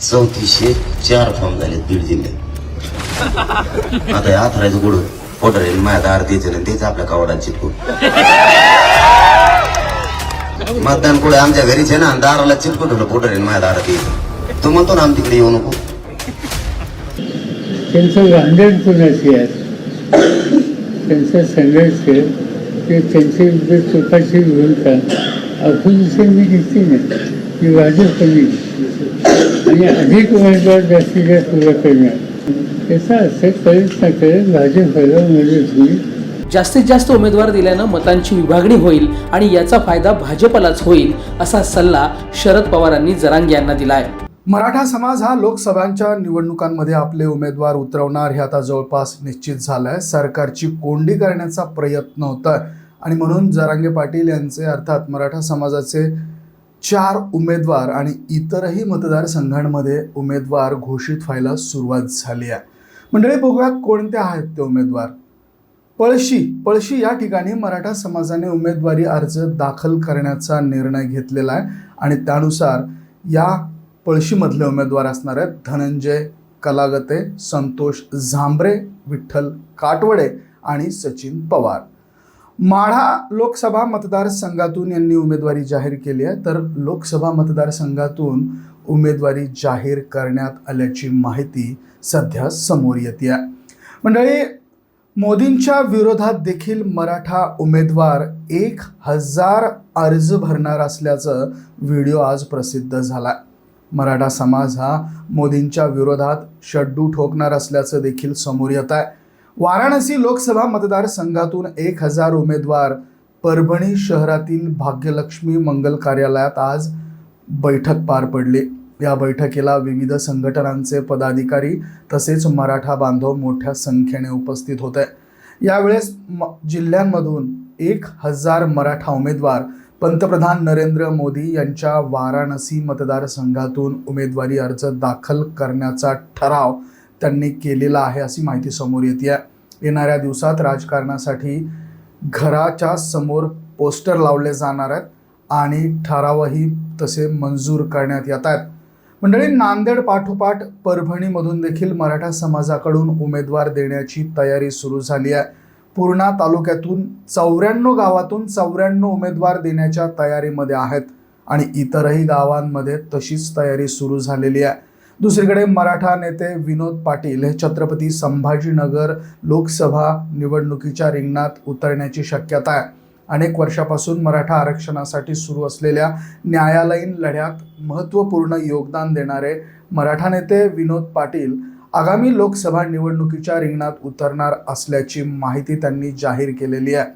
चौतीसशे चार फॉर्म झाले बीड जिल्ह्यात आता या आथरायचं कुठं पोटर येईल माझ्या दार द्यायचं नाही तेच आपल्या कावडात चिपकू मतदान पुढे आमच्या घरीच आहे ना दाराला चिपकू ठेवलं पोटर येईल माझ्या दारात यायचं तू म्हणतो ना आम तिकडे येऊ नको. त्यांचं भांडण कोणाशी आहे? त्यांचा संघर्ष ते त्यांची म्हणजे स्वतःची भूमिका. घेतली नाही. आणि अधिक उमेदवार जास्तीत जास्त उभा करणार त्याचा असं करत ना करत भाजपला मदत होईल जास्तीत जास्त उमेदवार दिल्यानं मतांची विभागणी होईल आणि याचा फायदा भाजपलाच होईल असा सल्ला शरद पवारांनी जरांगे यांना दिलाय. मराठा समाज हा लोकसभांच्या निवडणुकांमध्ये आपले उमेदवार उतरवणार हे आता जवळपास निश्चित झालंय. सरकारची कोंडी करण्याचा प्रयत्न होत आणि म्हणून जरांगे पाटील यांचे अर्थात मराठा समाजाचे चार उमेदवार आणि इतरही मतदारसंघांमध्ये उमेदवार घोषित व्हायला सुरुवात झाली आहे. मंडळी बघूया कोणते आहेत ते उमेदवार. पळशी पळशी या ठिकाणी मराठा समाजाने उमेदवारी अर्ज दाखल करण्याचा निर्णय घेतलेला आहे आणि त्यानुसार या पळशीमधले उमेदवार असणार आहेत धनंजय कलागते संतोष झांबरे विठ्ठल काटवडे आणि सचिन पवार. माढा लोकसभा मतदारसंघातून यांनी उमेदवारी जाहीर केली आहे. तर लोकसभा मतदारसंघातून उमेदवारी जाहीर करण्यात आल्याची माहिती सध्या समोर येते आहे. मंडळी मोदींच्या विरोधात देखील मराठा उमेदवार एक हजार अर्ज भरणार असल्याचं व्हिडिओ आज प्रसिद्ध झाला मराठा समाज हा मोदींच्या विरोधात शड्डू ठोकणार असल्याचं देखील समोर येत आहे. वाराणसी लोकसभा मतदारसंघातून एक हजार उमेदवार परभणी शहरातील भाग्यलक्ष्मी मंगल कार्यालयात आज बैठक पार पडली. या बैठकीला विविध संघटनांचे पदाधिकारी तसेच मराठा बांधव मोठ्या संख्येने उपस्थित होते. यावेळेस म जिल्ह्यांमधून एक हजार मराठा उमेदवार पंतप्रधान नरेंद्र मोदी यांच्या वाराणसी मतदारसंघातून उमेदवारी अर्ज दाखल करण्याचा ठराव त्यांनी केलेला आहे अशी माहिती समोर येते येणाऱ्या दिवसात राजकारणासाठी घराच्या समोर पोस्टर लावले जाणार आहेत आणि ठरावही तसे मंजूर करण्यात येत आहेत. मंडळी नांदेड पाठोपाठ परभणीमधून देखील मराठा समाजाकडून उमेदवार देण्याची तयारी सुरू झाली आहे. पूर्णा तालुक्यातून चौऱ्याण्णव गावातून चौऱ्याण्णव उमेदवार देण्याच्या तयारीमध्ये आहेत आणि इतरही गावांमध्ये तशीच तयारी सुरू झालेली आहे. दुसरीकडे मराठा नेते विनोद पाटील हे छत्रपती संभाजीनगर लोकसभा निवडणुकीच्या रिंगणात उतरण्याची शक्यता आहे. अनेक वर्षापासून मराठा आरक्षणासाठी सुरू असलेल्या न्यायालयीन लढ्यात महत्त्वपूर्ण योगदान देणारे मराठा नेते विनोद पाटील आगामी लोकसभा निवडणुकीच्या रिंगणात उतरणार असल्याची माहिती त्यांनी जाहीर केलेली आहे.